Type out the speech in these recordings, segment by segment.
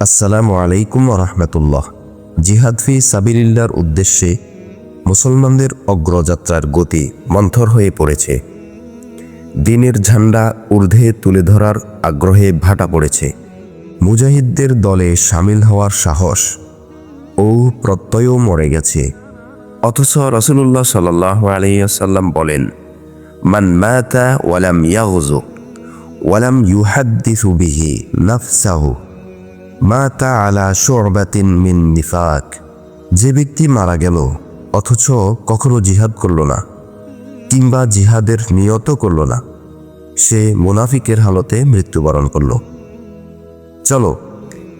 আসসালামু আলাইকুম রহমতুল্লাহ। জিহাদ ফি সাবিলিল্লার উদ্দেশ্যে মুসলমানদের অগ্রযাত্রার গতি মন্থর হয়ে পড়েছে। দিনের ঝান্ডা ঊর্ধ্বে তুলে ধরার আগ্রহে ভাটা পড়েছে। মুজাহিদদের দলে সামিল হওয়ার সাহস ও প্রত্যয়ও মরে গেছে। অথচ রসুল্লাহ সাল্লাহ আলাইসাল্লাম বলেন, মান মাতা ওয়ালাম ইয়াগজু ওয়ালাম ইউহাদ্দিসু বিহি নাফসাহু। মাতা আলা শোরবাতিন মিন নিফাক। যে ব্যক্তি মারা গেল, অথচ কখনো জিহাদ করল না, কিংবা জিহাদের নিয়ত করল না, সে মুনাফিকের হালতে মৃত্যুবরণ করল। চলো,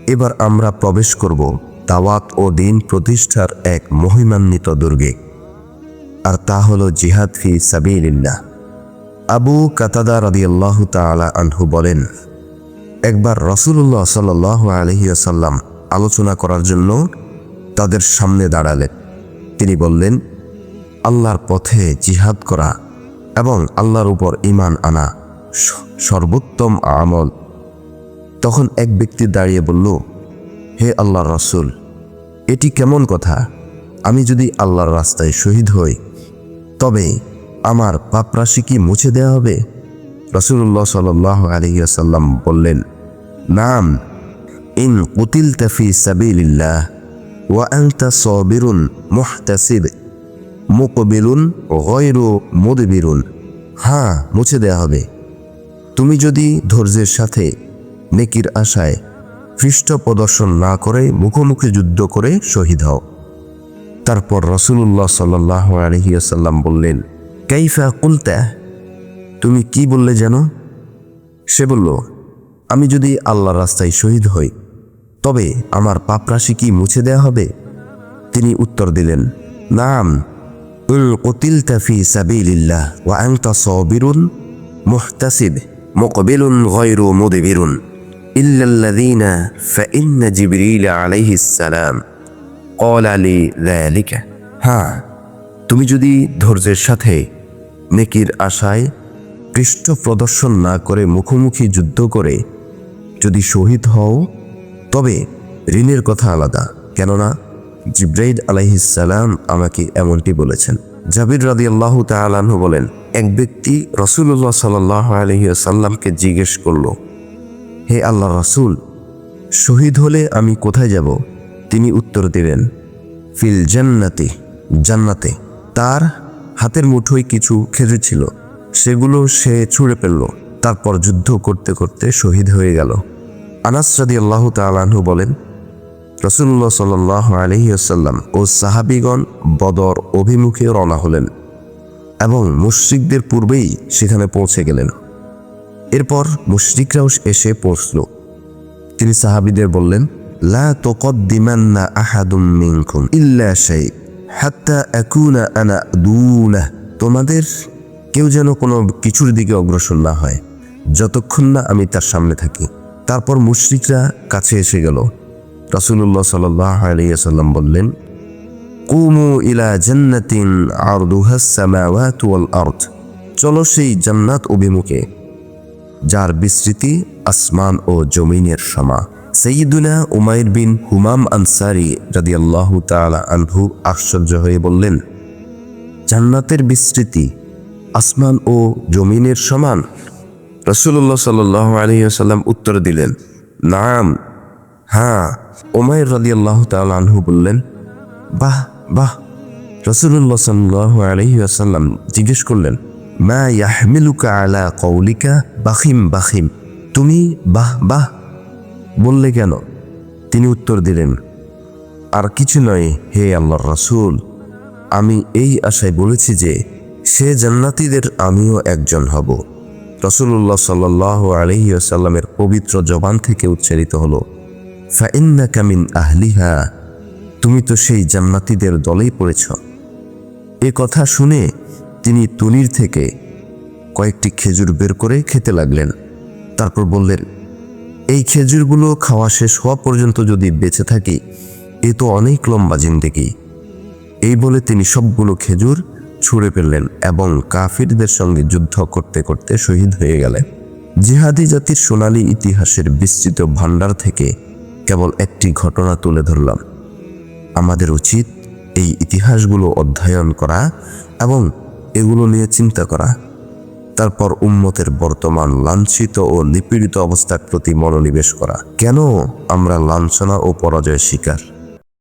এবার আমরা প্রবেশ করব দাওয়াত ও দিন প্রতিষ্ঠার এক মহিমান্বিত দুর্গে, আর তা হল জিহাদ ফি সাবিলিল্লাহ। আবু কাতাদা রাদিয়াল্লাহু তাআলা আনহু বলেন একবার রসুল্লাহ সাল আলহিয়াসাল্লাম আলোচনা করার জন্য তাদের সামনে দাঁড়ালেন। তিনি বললেন, আল্লাহর পথে জিহাদ করা এবং আল্লাহর উপর ইমান আনা সর্বোত্তম আমল। তখন এক ব্যক্তি দাঁড়িয়ে বলল, হে আল্লাহর রসুল, এটি কেমন কথা? আমি যদি আল্লাহর রাস্তায় শহীদ হই, তবে আমার পাপরাশি কি মুছে দেওয়া হবে? রসুল্লাহ সাল আলহিয়াসাল্লাম বললেন, নাম, ইন কুতিল তাফি সাবিল্লাহ ওয়া আনতা সবিরুন মুহতাসিব, মুকবিলুন গয়রু মুদবিরুন। হ্যাঁ মুছে দেয়া হবে। তুমি যদি ধৈর্যের সাথে নেকির আশায় পৃষ্ঠ প্রদর্শন না করে, মুখোমুখি যুদ্ধ করে শহীদ হও। তারপর রসুল্লাহ সাল্লাহ আলহিয়াসাল্লাম বললেন, কাইফা কুলতা তুমি কি বললে যেন? সে বলল, আমি যদি আল্লাহর রাস্তায় শহীদ হই, তবে আমার পাপরাশি কি মুছে দেয়া হবে? তিনি উত্তর দিলেন, নাম, উল কতিল তাফি সাবিল্লাহ ওয়াংতা আংতা সবিরুন, মোহতাসিব, মকবেলুন গয়রু মুদেবিরুন, ইল্লাল্লাযীনা ফাইন্না জিবরিল আলাইহিস সালাম আলি লি হ্যাঁ তুমি যদি ধৈর্যের সাথে নেকির আশায় পৃষ্ঠ প্রদর্শন না করে মুখোমুখি যুদ্ধ করে যদি শহীদ হও, তবে ঋণের কথা আলাদা। কেননা জিব্রাইদ আলাইহিসাল্লাম আমাকে এমনটি বলেছেন। জাবির রাদি আল্লাহ তালাহ বলেন, এক ব্যক্তি রসুল্লাহ সাল্লাহ আলহিসাল্লামকে জিজ্ঞেস করল, হে আল্লাহ রসুল, শহীদ হলে আমি কোথায় যাব তিনি উত্তর দিলেন, ফিল জান্নাতে জান্নাতে তার হাতের মুঠোয় কিছু খেজুর ছিল। সেগুলো সে ছুঁড়ে ফেলল। তারপর যুদ্ধ করতে করতে শহীদ হয়ে গেল। আনাস রাদি আল্লাহ তালাহু বলেন রসুল্লাহ সাল আলহিউসাল্লাম ও সাহাবিগণ বদর অভিমুখে রওনা হলেন এবং মুশ্রিকদের পূর্বেই সেখানে পৌঁছে গেলেন। এরপর মুশরিকরাও এসে পৌঁছল। তিনি সাহাবিদের বললেন, লা তুকদ্দিমান্না আহাদুম ইল্লা হাত্তা আনা দুনা তোমাদের কেউ যেন কোনো কিছুর দিকে অগ্রসর না হয়। যতক্ষণ না আমি তার সামনে থাকি। তারপর মুশরিকরা কাছে এসে গেল। আলাইহি সাল্লাম বললেন, কুমু ইলা জান্নাতিন আরদুহা সামাওয়াতু ওয়াল চলো সেই জান্নাত অভিমুখে, যার বিস্তৃতি আসমান ও জমিনের সমা। সঈদুনা উমাইর বিন হুমাম আনসারি রাদিয়াল্লাহু তাআলা আনহু আশ্চর্য হয়ে বললেন, জান্নাতের বিস্তৃতি আসমান ও জমিনের সমান। রসুল্লাহ সাল্লাহ আলহিহাল্লাম উত্তর দিলেন, নাম। হ্যাঁ। ওমায়ের রাদিয়াল্লাহু তাআলা আনহু বললেন, বাহ বাহ। রসুল্লাহ সাল্লাহ আলহিহাল্লাম জিজ্ঞেস করলেন, মা ইয়াহমিলুকা আলা কৌলিকা বাখিম বাখিম? তুমি বাহ বাহ। বললে কেন? তিনি উত্তর দিলেন, আর কিছু নয়, হে আল্লাহর রাসূল, আমি এই আশায় বলেছি যে সে জান্নাতীদের আমিও একজন হব। রসুল্লাহ সাল্লাহ আলহিউসাল্লামের পবিত্র জবান থেকে উচ্চারিত হলো ফাইন্না কামিন আহলিহা তুমি তো সেই জান্নাতীদের দলেই পড়েছ। এ কথা শুনে তিনি তুনির থেকে কয়েকটি খেজুর বের করে খেতে লাগলেন। তারপর বললেন, এই খেজুরগুলো খাওয়া শেষ হওয়া পর্যন্ত যদি বেঁচে থাকি, এ তো অনেক লম্বা জিন্দেগি। এই বলে তিনি সবগুলো খেজুর ছুঁড়ে ফেললেন এবং কাফিরদের সঙ্গে যুদ্ধ করতে করতে শহীদ হয়ে গেলেন। জিহাদি জাতির সোনালী ইতিহাসের বিস্তৃত ভাণ্ডার থেকে কেবল একটি ঘটনা তুলে ধরলাম। আমাদের উচিত এই ইতিহাসগুলো অধ্যয়ন করা এবং এগুলো নিয়ে চিন্তা করা। তারপর উম্মতের বর্তমান লাঞ্ছিত ও নিপীড়িত অবস্থার প্রতি মনোনিবেশ করা। কেন আমরা লাঞ্ছনা ও পরাজয়ের শিকার?